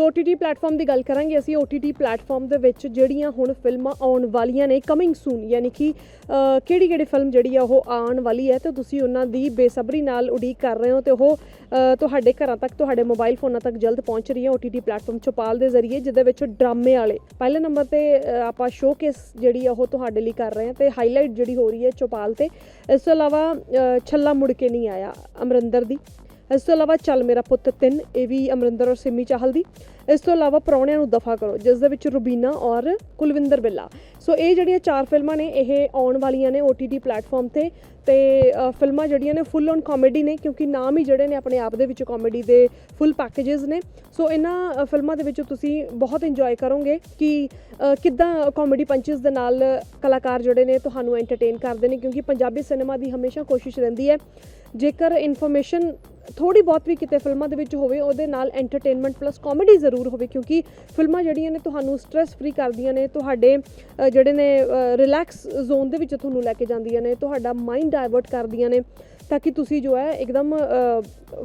OTT platform ਦੀ ਗੱਲ ਕਰਾਂਗੇ ਅਸੀਂ OTT ਪਲੇਟਫਾਰਮ ਦੇ ਵਿੱਚ ਜਿਹੜੀਆਂ ਹੁਣ ਫਿਲਮਾਂ ਆਉਣ ਵਾਲੀਆਂ ਨੇ ਕਮਿੰਗ ਸੂਨ ਯਾਨੀ ਕਿ ਕਿਹੜੀ ਕਿਹੜੀ ਫਿਲਮ ਜਿਹੜੀ ਆ ਉਹ ਆਉਣ ਵਾਲੀ ਹੈ ਤੇ ਤੁਸੀਂ ਉਹਨਾਂ ਦੀ ਬੇਸਬਰੀ ਨਾਲ ਉਡੀਕ ਕਰ ਰਹੇ ਹੋ ਤੇ ਉਹ ਤੁਹਾਡੇ ਘਰਾਂ ਤੱਕ ਤੁਹਾਡੇ ਮੋਬਾਈਲ ਫੋਨਾਂ ਤੱਕ ਜਲਦ ਪਹੁੰਚ ਰਹੀ ਹੈ OTT ਪਲੇਟਫਾਰਮ ਚੋਪਾਲ ਦੇ ਜ਼ਰੀਏ ਜਿਹਦੇ ਵਿੱਚ ਡਰਾਮੇ ਵਾਲੇ। ਪਹਿਲੇ ਨੰਬਰ ਤੇ ਅ, ਆਪਾਂ ਸ਼ੋਕੇਸ ਜਿਹੜੀ ਆ ਉਹ ਤੁਹਾਡੇ ਲਈ ਕਰ ਰਹੇ ਹਾਂ ਤੇ ਹਾਈਲਾਈਟ ਜਿਹੜੀ ਹੋ ਰਹੀ ਹੈ ਚੋਪਾਲ ਤੇ ਇਸ ਤੋਂ ਇਲਾਵਾ ਛੱਲਾ ਮੁੜ ਕੇ ਨਹੀਂ ਆਇਆ ਅਮਰਿੰਦਰ ਦੀ। ਇਸ ਤੋਂ ਇਲਾਵਾ ਚੱਲ ਮੇਰਾ ਪੁੱਤ 3 ਇਹ ਵੀ ਅਮਰਿੰਦਰ ਔਰ ਸਿੰਮੀ ਚਾਹਲ ਦੀ। ਇਸ ਤੋਂ ਇਲਾਵਾ ਪ੍ਰਾਹੁਣਿਆਂ ਨੂੰ ਦਫਾ ਕਰੋ ਜਿਸ ਦੇ ਵਿੱਚ ਰੁਬੀਨਾ ਔਰ ਕੁਲਵਿੰਦਰ ਬਿੱਲਾ। ਸੋ ਇਹ ਜਿਹੜੀਆਂ ਚਾਰ ਫਿਲਮਾਂ ਨੇ ਇਹ ਆਉਣ ਵਾਲੀਆਂ ਨੇ OTT ਪਲੇਟਫਾਰਮ ਤੇ ਤੇ ਅ, ਫਿਲਮਾਂ ਜਿਹੜੀਆਂ ਨੇ ਫੁੱਲ ਔਨ ਕਾਮੇਡੀ ਨੇ ਕਿਉਂਕਿ ਨਾਮ ਹੀ ਜਿਹੜੇ ਨੇ ਆਪਣੇ ਆਪ ਦੇ ਵਿੱਚ ਕਾਮੇਡੀ ਦੇ ਫੁੱਲ ਪੈਕੇजेस ਨੇ। ਸੋ ਇਹਨਾਂ ਫਿਲਮਾਂ ਦੇ ਵਿੱਚ ਤੁਸੀਂ ਬਹੁਤ ਇੰਜੋਏ ਕਰੋਗੇ ਕਿ ਕਿੱਦਾਂ ਕਾਮੇਡੀ ਪੰਚਸ ਦੇ ਨਾਲ ਕਲਾਕਾਰ ਜਿਹੜੇ ਨੇ ਤੁਹਾਨੂੰ ਐਂਟਰਟੇਨ ਕਰਦੇ ਨੇ ਕਿਉਂਕਿ ਪੰਜਾਬੀ ਸਿਨੇਮਾ ਦੀ ਹਮੇਸ਼ਾ ਕੋਸ਼ਿਸ਼ ਰਹਿੰਦੀ ਹੈ। ਜੇਕਰ ਇਨਫੋਰਮੇਸ਼ਨ ਥੋੜੀ ਬਹੁਤ ਵੀ ਕਿਤੇ ਫਿਲਮਾਂ ਦੇ ਵਿੱਚ ਹੋਵੇ, ਉਹਦੇ ਨਾਲ ਐਂਟਰਟੇਨਮੈਂਟ ਪਲੱਸ ਕਾਮੇਡੀ ਜ਼ਰੂਰ ਹੋਵੇ, ਕਿਉਂਕਿ ਫਿਲਮਾਂ ਜਿਹੜੀਆਂ ਨੇ ਤੁਹਾਨੂੰ ਸਟ्रेस ਫ੍ਰੀ ਕਰਦੀਆਂ ਨੇ, ਤੁਹਾਡੇ ਜਿਹੜੇ ਨੇ ਰਿਲੈਕਸ ਜ਼ੋਨ ਦੇ ਵਿੱਚ ਤੁਹਾਨੂੰ ਲੈ ਕੇ ਜਾਂਦੀਆਂ ਨੇ, ਤੁਹਾਡਾ ਮਾਈਂਡ ਡਾਇਵਰਟ ਕਰਦੀਆਂ ਨੇ, ਤਾਂ ਕਿ ਤੁਸੀਂ ਜੋ ਹੈ ਇੱਕਦਮ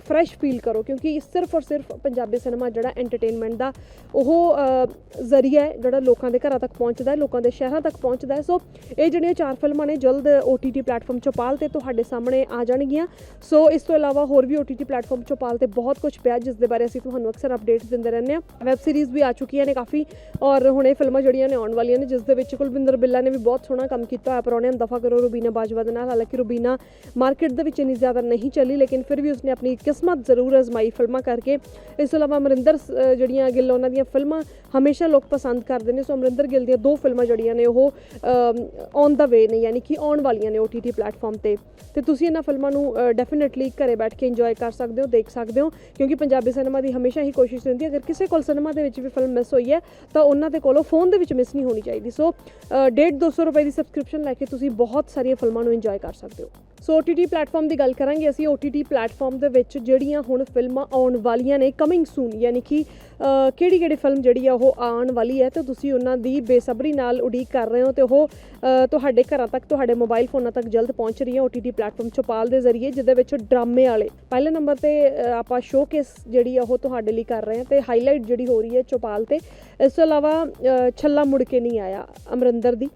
ਫਰੈਸ਼ ਫੀਲ ਕਰੋ, ਕਿਉਂਕਿ ਸਿਰਫ ਔਰ ਸਿਰਫ ਪੰਜਾਬੀ ਸਿਨੇਮਾ ਜਿਹੜਾ ਐਂਟਰਟੇਨਮੈਂਟ ਦਾ ਉਹ ਜ਼ਰੀਆ ਹੈ, ਜਿਹੜਾ ਲੋਕਾਂ ਦੇ ਘਰਾਂ ਤੱਕ ਪਹੁੰਚਦਾ ਹੈ, ਲੋਕਾਂ ਦੇ ਸ਼ਹਿਰਾਂ ਤੱਕ ਪਹੁੰਚਦਾ ਹੈ। ਸੋ ਇਹ ਜਿਹੜੀਆਂ ਚਾਰ ਫਿਲਮਾਂ ਨੇ ਜਲਦ OTT ਪਲੇਟਫਾਰਮ ਚੋਪਾਲ ਤੇ ਤੁਹਾਡੇ ਸਾਹਮਣੇ ਆ ਜਾਣਗੀਆਂ। ਸੋ ਇਸ ਤੋਂ ਇਲਾਵਾ ਹੋਰ ਵੀ OTT ਪਲੇਟਫਾਰਮ ਚੋਪਾਲ ਤੇ ਬਹੁਤ ਕੁਝ ਪਿਆ ਜਿਸ ਦੇ ਬਾਰੇ ਅਸੀਂ ਤੁਹਾਨੂੰ ਅਕਸਰ ਅਪਡੇਟਸ ਦਿੰਦੇ ਰਹਿੰਦੇ ਹਾਂ। ਵੈਬ ਸੀਰੀਜ਼ ਵੀ ਆ ਚੁੱਕੀਆਂ ਨੇ ਕਾਫੀ, ਔਰ ਹੁਣ ਇਹ ਫਿਲਮਾਂ ਜਿਹੜੀਆਂ ਨੇ ਆਉਣ ਵਾਲੀਆਂ ਨੇ ਜਿਸ ਦੇ ਵਿੱਚ ਕੁਲਵਿੰਦਰ ਬਿੱਲਾ ਨੇ ਵੀ ਬਹੁਤ ਸੋਹਣਾ ਕੰਮ ਕੀਤਾ ਹੋਇਆ ਪਰੌਣਿਆਂ ਨੂੰ ਦਫਾ ਕਰੋ ਰੁਬੀਨਾ ਬਾਜਵਾ ਦੇ ਨਾਲ। ਹਾਲਾਂਕਿ ਰੁਬੀਨਾ ਮਾਰਕੀਟ ਦੇ ਵਿੱਚ ਇੰਨੀ ਜ਼ਿਆਦਾ ਨਹੀਂ ਚੱਲੀ, ਲੇਕਿਨ ਫਿਰ ਵੀ ਉਸਨੇ ਆਪਣੀ ਕਿਸਮਤ ਜ਼ਰੂਰ ਅਜ਼ਮਾਈ ਫਿਲਮਾਂ ਕਰਕੇ। ਇਸ ਤੋਂ ਇਲਾਵਾ ਅਮਰਿੰਦਰ ਜਿਹੜੀਆਂ ਗਿੱਲ, ਉਹਨਾਂ ਦੀਆਂ ਫਿਲਮਾਂ ਹਮੇਸ਼ਾ ਲੋਕ ਪਸੰਦ ਕਰਦੇ ਨੇ। ਸੋ ਅਮਰਿੰਦਰ ਗਿੱਲ ਦੀਆਂ ਦੋ ਫਿਲਮਾਂ ਜਿਹੜੀਆਂ ਨੇ, ਉਹ ਔਨ ਦਾ ਵੇ ਨੇ, ਯਾਨੀ ਕਿ ਆਉਣ ਵਾਲੀਆਂ ਨੇ OTT ਪਲੇਟਫਾਰਮ ਤੇ। ਤੇ ਤੁਸੀਂ ਇਹਨਾਂ ਫਿਲਮਾਂ ਨੂੰ ਡੈਫੀਨਿਟਲੀ ਘਰੇ ਬੈਠ ਕੇ ਇੰਜੋਏ ਕਰ ਸਕਦੇ ਹੋ, ਦੇਖ ਸਕਦੇ ਹੋ, ਕਿਉਂਕਿ ਪੰਜਾਬੀ ਸਿਨੇਮਾ ਦੀ ਹਮੇਸ਼ਾ ਹੀ ਕੋਸ਼ਿਸ਼ ਰਹਿੰਦੀ ਹੈ, ਅਗਰ ਕਿਸੇ ਕੋਲ ਸਿਨੇਮਾ ਦੇ ਵਿੱਚ ਵੀ ਫਿਲਮ ਮਿਸ ਹੋਈ ਹੈ, ਤਾਂ ਉਹਨਾਂ ਦੇ ਕੋਲੋਂ ਫੋਨ ਦੇ ਵਿੱਚ ਮਿਸ ਨਹੀਂ ਹੋਣੀ ਚਾਹੀਦੀ। ਸੋ 1.5 200 ਰੁਪਏ ਦੀ ਸਬਸਕ੍ਰਿਪਸ਼ਨ ਲੈ ਕੇ ਤੁਸੀਂ ਬਹੁਤ ਸਾਰੀਆਂ ਫਿਲਮਾਂ ਨੂੰ ਇੰਜੋਏ ਕਰ ਸਕਦੇ ਹੋ। ਸੋ OTT ਪਲੇਟਫਾਰਮ ਦੀ ਗੱਲ ਕਰਾਂਗੇ ਅਸੀਂ OTT ਪਲੇਟਫਾਰਮ ਦੇ ਵਿੱਚ ਜਿਹੜੀਆਂ ਹੁਣ ਫਿਲਮਾਂ ਆਉਣ ਵਾਲੀਆਂ ਨੇ ਕਮਿੰਗ ਸੂਨ ਯਾਨੀ ਕਿ ਕਿਹੜੀ ਕਿਹੜੀ ਫਿਲਮ ਜਿਹੜੀ ਆ ਉਹ ਆਉਣ ਵਾਲੀ ਹੈ, ਤੇ ਤੁਸੀਂ ਉਹਨਾਂ ਦੀ ਬੇਸਬਰੀ ਨਾਲ ਉਡੀਕ ਕਰ ਰਹੇ ਹੋ ਤੇ ਉਹ ਤੁਹਾਡੇ ਘਰਾਂ ਤੱਕ, ਤੁਹਾਡੇ ਮੋਬਾਈਲ ਫੋਨਾਂ ਤੱਕ ਜਲਦ ਪਹੁੰਚ ਰਹੀ ਹੈ OTT ਪਲੇਟਫਾਰਮ ਚੋਪਾਲ ਦੇ ਜ਼ਰੀਏ, ਜਿਹਦੇ ਵਿੱਚ ਡਰਾਮੇ ਵਾਲੇ, ਪਹਿਲਾਂ ਪਹਿਲੇ ਨੰਬਰ ਤੇ ਅ, ਆਪਾਂ ਸ਼ੋਕੇਸ ਜਿਹੜੀ ਆ ਉਹ ਤੁਹਾਡੇ ਲਈ ਕਰ ਰਹੇ ਹਾਂ ਤੇ ਹਾਈਲਾਈਟ ਜਿਹੜੀ ਹੋ ਰਹੀ ਹੈ ਚੋਪਾਲ ਤੇ। ਇਸ ਤੋਂ ਇਲਾਵਾ ਛੱਲਾ ਮੁੜ ਕੇ ਨਹੀਂ ਆਇਆ ਅਮਰਿੰਦਰ ਦੀ।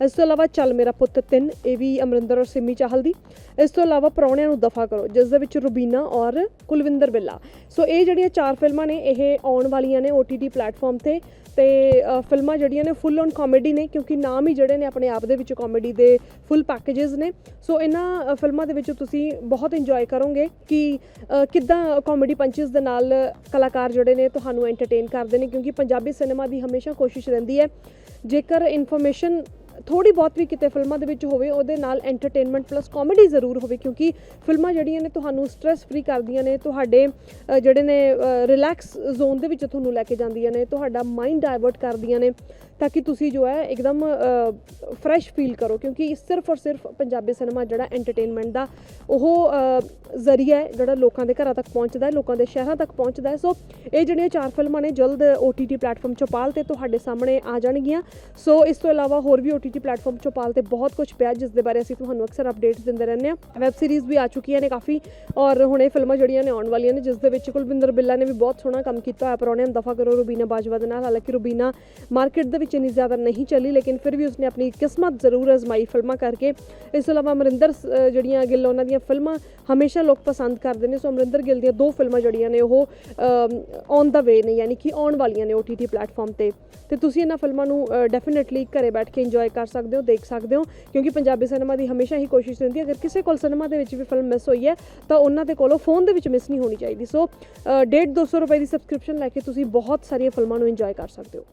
ਇਸ ਤੋਂ ਇਲਾਵਾ ਚੱਲ ਮੇਰਾ ਪੁੱਤ 3 ਇਹ ਵੀ ਅਮਰਿੰਦਰ ਔਰ ਸਿੰਮੀ ਚਾਹਲ ਦੀ। ਇਸ ਤੋਂ ਇਲਾਵਾ ਪ੍ਰਾਹੁਣਿਆਂ ਨੂੰ ਦਫਾ ਕਰੋ ਜਿਸ ਦੇ ਵਿੱਚ ਰੁਬੀਨਾ ਔਰ ਕੁਲਵਿੰਦਰ ਬਿੱਲਾ। ਸੋ ਇਹ ਜਿਹੜੀਆਂ ਚਾਰ ਫਿਲਮਾਂ ਨੇ ਇਹ ਆਉਣ ਵਾਲੀਆਂ ਨੇ OTT ਪਲੇਟਫਾਰਮ ਤੇ ਤੇ ਅ, ਫਿਲਮਾਂ ਜਿਹੜੀਆਂ ਨੇ ਫੁੱਲ ਔਨ ਕਾਮੇਡੀ ਨੇ ਕਿਉਂਕਿ ਨਾਮ ਹੀ ਜਿਹੜੇ ਨੇ ਆਪਣੇ ਆਪ ਦੇ ਵਿੱਚ ਕਾਮੇਡੀ ਦੇ ਫੁੱਲ ਪੈਕੇजेस ਨੇ। ਸੋ ਇਹਨਾਂ ਫਿਲਮਾਂ ਦੇ ਵਿੱਚ ਤੁਸੀਂ ਬਹੁਤ ਇੰਜੋਏ ਕਰੋਗੇ ਕਿ ਕਿੱਦਾਂ ਕਾਮੇਡੀ ਪੰਚਸ ਦੇ ਨਾਲ ਕਲਾਕਾਰ ਜਿਹੜੇ ਨੇ ਤੁਹਾਨੂੰ ਐਂਟਰਟੇਨ ਕਰਦੇ ਨੇ ਕਿਉਂਕਿ ਪੰਜਾਬੀ ਸਿਨੇਮਾ ਦੀ ਹਮੇਸ਼ਾ ਕੋਸ਼ਿਸ਼ ਰਹਿੰਦੀ ਹੈ। ਜੇਕਰ ਇਨਫੋਰਮੇਸ਼ਨ ਥੋੜੀ ਬਹੁਤ ਵੀ ਕਿਤੇ ਫਿਲਮਾਂ ਦੇ ਵਿੱਚ ਹੋਵੇ, ਉਹਦੇ ਨਾਲ ਐਂਟਰਟੇਨਮੈਂਟ ਪਲੱਸ ਕਾਮੇਡੀ ਜ਼ਰੂਰ ਹੋਵੇ, ਕਿਉਂਕਿ ਫਿਲਮਾਂ ਜਿਹੜੀਆਂ ਨੇ ਤੁਹਾਨੂੰ ਸਟ्रेस ਫ੍ਰੀ ਕਰਦੀਆਂ ਨੇ, ਤੁਹਾਡੇ ਜਿਹੜੇ ਨੇ ਰਿਲੈਕਸ ਜ਼ੋਨ ਦੇ ਵਿੱਚ ਤੁਹਾਨੂੰ ਲੈ ਕੇ ਜਾਂਦੀਆਂ ਨੇ, ਤੁਹਾਡਾ ਮਾਈਂਡ ਡਾਇਵਰਟ ਕਰਦੀਆਂ ਨੇ, ਤਾਂ ਕਿ ਤੁਸੀਂ ਜੋ ਹੈ, ਇੱਕਦਮ ਫਰੈਸ਼ ਫੀਲ ਕਰੋ, ਕਿਉਂਕਿ ਸਿਰਫ ਔਰ ਸਿਰਫ ਪੰਜਾਬੀ ਸਿਨੇਮਾ ਜਿਹੜਾ ਐਂਟਰਟੇਨਮੈਂਟ ਦਾ ਉਹ ਜ਼ਰੀਆ ਹੈ, ਜਿਹੜਾ ਲੋਕਾਂ ਦੇ ਘਰਾਂ ਤੱਕ ਪਹੁੰਚਦਾ ਹੈ, ਲੋਕਾਂ ਦੇ ਸ਼ਹਿਰਾਂ ਤੱਕ ਪਹੁੰਚਦਾ ਹੈ। ਸੋ ਇਹ ਜਿਹੜੀਆਂ ਚਾਰ ਫਿਲਮਾਂ ਨੇ, ਜਲਦ OTT ਪਲੇਟਫਾਰਮ ਚੋਪਾਲ ਤੇ ਤੁਹਾਡੇ ਸਾਹਮਣੇ ਆ ਜਾਣਗੀਆਂ। ਸੋ ਇਸ ਤੋਂ ਇਲਾਵਾ ਹੋਰ ਵੀ OTT ਪਲੇਟਫਾਰਮ ਚੋਪਾਲ ਤੇ ਬਹੁਤ ਕੁਝ ਪਿਆ, ਜਿਸ ਦੇ ਬਾਰੇ ਅਸੀਂ ਤੁਹਾਨੂੰ ਅਕਸਰ ਅਪਡੇਟਸ ਦਿੰਦੇ ਰਹਿੰਦੇ ਹਾਂ। ਵੈਬ ਸੀਰੀਜ਼ ਵੀ ਆ ਚੁੱਕੀਆਂ ਨੇ ਕਾਫੀ, ਔਰ ਹੁਣ ਇਹ ਫਿਲਮਾਂ ਜਿਹੜੀਆਂ ਨੇ ਆਉਣ ਵਾਲੀਆਂ ਨੇ, ਜਿਸ ਦੇ ਵਿੱਚ ਕੁਲਵਿੰਦਰ ਬਿੱਲਾ ਨੇ ਵੀ ਬਹੁਤ ਸੋਹਣਾ ਕੰਮ ਕੀਤਾ ਹੋਇਆ ਪਰੌਣਿਆਂ ਨੂੰ ਦਫਾ ਕਰੋ ਰੁਬੀਨਾ ਬਾਜਵਾ ਦੇ ਨਾਲ। ਹਾਲਾਂਕਿ ਰੁਬੀਨਾ ਮਾਰਕੀਟ ਦੇ ਵਿੱਚ ਇੰਨੀ ਜ਼ਿਆਦਾ ਨਹੀਂ ਚੱਲੀ, ਲੇਕਿਨ ਫਿਰ ਵੀ ਉਸਨੇ ਆਪਣੀ ਕਿਸਮਤ ਜ਼ਰੂਰ ਅਜ਼ਮਾਈ ਫਿਲਮਾਂ ਕਰਕੇ। ਇਸ ਤੋਂ ਇਲਾਵਾ ਅਮਰਿੰਦਰ ਸ- ਜਿਹੜੀਆਂ ਗਿੱਲ, ਉਹਨਾਂ ਦੀਆਂ ਫਿਲਮਾਂ ਹਮੇਸ਼ਾ ਲੋਕ ਪਸੰਦ ਕਰਦੇ ਨੇ। ਸੋ ਅਮਰਿੰਦਰ ਗਿੱਲ ਦੀਆਂ ਦੋ ਫਿਲਮਾਂ ਜਿਹੜੀਆਂ ਨੇ, ਉਹ ਔਨ ਦਾ ਵੇ ਨੇ, ਯਾਨੀ ਕਿ ਆਉਣ ਵਾਲੀਆਂ ਨੇ OTT ਪਲੇਟਫਾਰਮ ਤੇ। ਤੇ ਤੁਸੀਂ ਇਹਨਾਂ ਫਿਲਮਾਂ ਨੂੰ ਡੈਫੀਨਿਟਲੀ ਘਰੇ ਬੈਠ ਕੇ ਇੰਜੋਏ ਕਰ ਸਕਦੇ ਹੋ, ਦੇਖ ਸਕਦੇ ਹੋ, ਕਿਉਂਕਿ ਪੰਜਾਬੀ ਸਿਨੇਮਾ ਦੀ ਹਮੇਸ਼ਾ ਹੀ ਕੋਸ਼ਿਸ਼ ਰਹਿੰਦੀ ਹੈ। ਅਗਰ ਕਿਸੇ ਕੋਲ ਸਿਨੇਮਾ ਦੇ ਵਿੱਚ ਵੀ ਫਿਲਮ ਮਿਸ ਹੋਈ ਹੈ, ਤਾਂ ਉਹਨਾਂ ਦੇ ਕੋਲੋਂ ਫੋਨ ਦੇ ਵਿੱਚ ਮਿਸ ਨਹੀਂ ਹੋਣੀ ਚਾਹੀਦੀ। ਸੋ 1.5 200 ਰੁਪਏ ਦੀ ਸਬਸਕ੍ਰਿਪਸ਼ਨ ਲੈ ਕੇ ਤੁਸੀਂ ਬਹੁਤ ਸਾਰੀਆਂ ਫਿਲਮਾਂ ਨੂੰ ਇੰਜੋਏ ਕਰ ਸਕਦੇ ਹੋ।